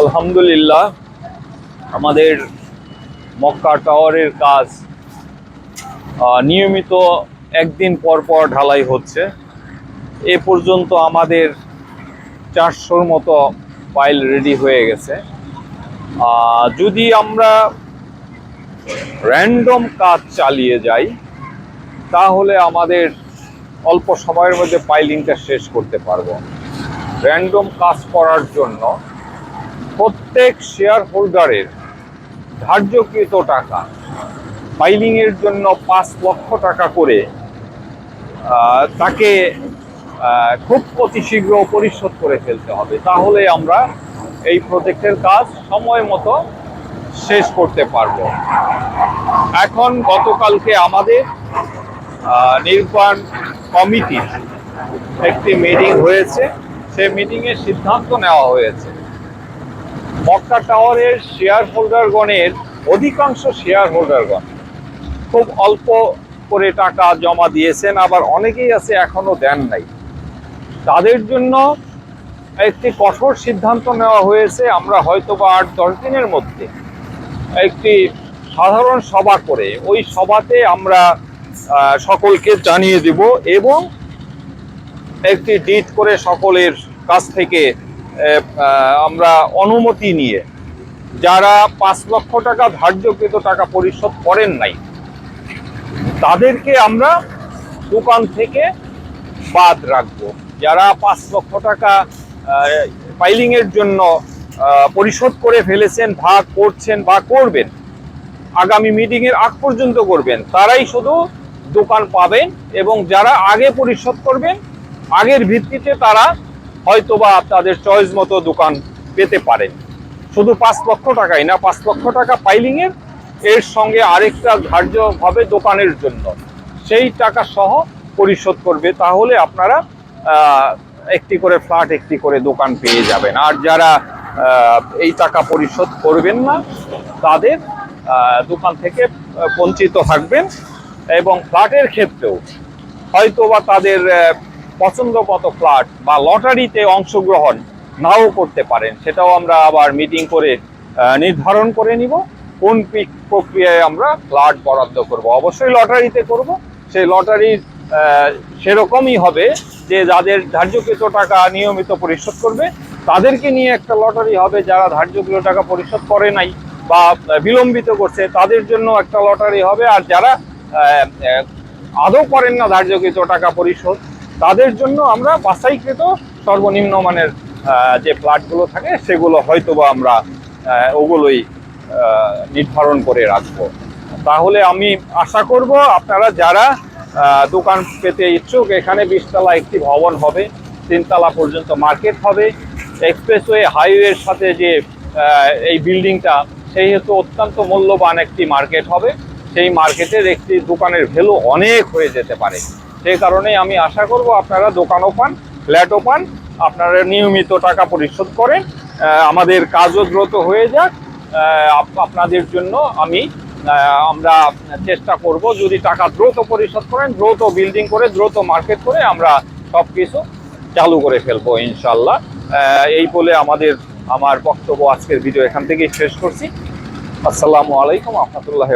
আলহামদুলিল্লাহ, আমাদের মক্কা টাওয়ারের কাজ নিয়মিত একদিন পর পর ঢালাই হচ্ছে। এ পর্যন্ত আমাদের চারশোর মতো ফাইল রেডি হয়ে গেছে। যদি আমরা র্যান্ডম কাজ চালিয়ে যাই, তাহলে আমাদের অল্প সময়ের মধ্যে পাইলিংটা শেষ করতে পারব। র্যান্ডম কাজ করার জন্য প্রত্যেক শেয়ার হোল্ডারের ধার্যকৃত টাকা ফাইলিং এর জন্য পাঁচ লক্ষ টাকা করে তাকে খুব অতি শীঘ্র পরিশোধ করে ফেলতে হবে। তাহলে আমরা এই প্রজেক্টের কাজ সময় মতো শেষ করতে পারব। এখন গতকালকে আমাদের নির্বাণ কমিটির একটি মিটিং হয়েছে। সে মিটিংয়ে সিদ্ধান্ত নেওয়া হয়েছে। মক্কা টাওয়ারের শেয়ার হোল্ডারগণের অধিকাংশ শেয়ার হোল্ডারগণ খুব অল্প করে টাকা জমা দিয়েছেন, আবার অনেকেই আছে এখনও দেন নাই। তাদের জন্য একটি কঠোর সিদ্ধান্ত নেওয়া হয়েছে, আমরা হয়তো বা আট, দশ দিনের মধ্যে একটি সাধারণ সভা করে ওই সভাতে আমরা সকলকে জানিয়ে দিব এবং একটি ডিট করে সকলের কাছ থেকে আমরা অনুমতি নিয়ে যারা পাঁচ লক্ষ টাকা ধার্যকৃত টাকা পরিশোধ করেন নাই, তাদেরকে আমরা দোকান থেকে বাদ রাখব। যারা পাঁচ লক্ষ টাকা ফাইলিং এর জন্য পরিশোধ করে ফেলেছেন ভাগ করছেন, বা করবেন, আগামী মিটিং এর আগ পর্যন্ত করবেন, তারাই শুধু দোকান পাবেন এবং যারা আগে পরিশোধ করবেন, আগের ভিত্তিতে তারা হয়তোবা তাদের চয়েস মতো দোকান পেতে পারেন। শুধু পাঁচ লক্ষ টাকাই না, পাঁচ লক্ষ টাকা পাইলিং এর এর সঙ্গে আরেকটা ধার্য হবে দোকানের জন্য। সেই টাকা সহ পরিশোধ করবে, তাহলে আপনারা একটি করে ফ্ল্যাট একটি করে দোকান পেয়ে যাবেন। আর যারা এই টাকা পরিশোধ করবেন না, তাদের দোকান থেকে বঞ্চিত থাকবেন। এবং ফ্ল্যাটের ক্ষেত্রেও হয়তো বা তাদের আহ, পছন্দ মতো ফ্ল্যাট বা লটারিতে অংশগ্রহণ নাও করতে পারেন সেটাও আমরা আবার মিটিং করে নির্ধারণ করে নিব। কোন প্রক্রিয়ায় আমরা ফ্ল্যাট বরাদ্দ করব? অবশ্যই লটারিতে করব। সেই লটারির সেরকমই হবে যে যাদের ধার্যকৃত টাকা নিয়মিত পরিশোধ করবে তাদেরকে নিয়ে একটা লটারি হবে। যারা ধার্যকৃত টাকা পরিশোধ করে নাই বা বিলম্বিত করছে তাদের জন্য একটা লটারি হবে। আর যারা আদৌ করেন না ধার্যকৃত টাকা পরিশোধ তাদের জন্য আমরা বাছাইকৃত সর্বনিম্ন মানের যে ফ্ল্যাটগুলো থাকে, সেগুলো হয়তো বা আমরা ওগুলোই নির্ধারণ করে রাখব। তাহলে আমি আশা করব আপনারা যারা দোকান পেতে ইচ্ছুক, এখানে বিশতলা একটি ভবন হবে, তিনতলা পর্যন্ত মার্কেট হবে। এক্সপ্রেসওয়ে হাইওয়ের সাথে যে এই বিল্ডিংটা, সেই হেতু অত্যন্ত মূল্যবান একটি মার্কেট হবে। সেই মার্কেটের একটি দোকানের ভ্যালু অনেক হয়ে যেতে পারে। সেই কারণে আমি আশা করব আপনারা দোকানও পান, ফ্ল্যাটও পান, আপনারা নিয়মিত টাকা পরিশোধ করেন আমাদের কাজও দ্রুত হয়ে যাক আপ- আপনাদের জন্য আমি আমরা চেষ্টা করব যদি টাকা দ্রুত পরিশোধ করেন, দ্রুত বিল্ডিং করে, দ্রুত মার্কেট করে আমরা সব কিছু চালু করে ফেলব ইনশাল্লাহ এই বলে আমাদের, আমার বক্তব্য আজকের ভিডিও এখান থেকেই শেষ করছি। আসসালামু আলাইকুম রহমতুল্লাহ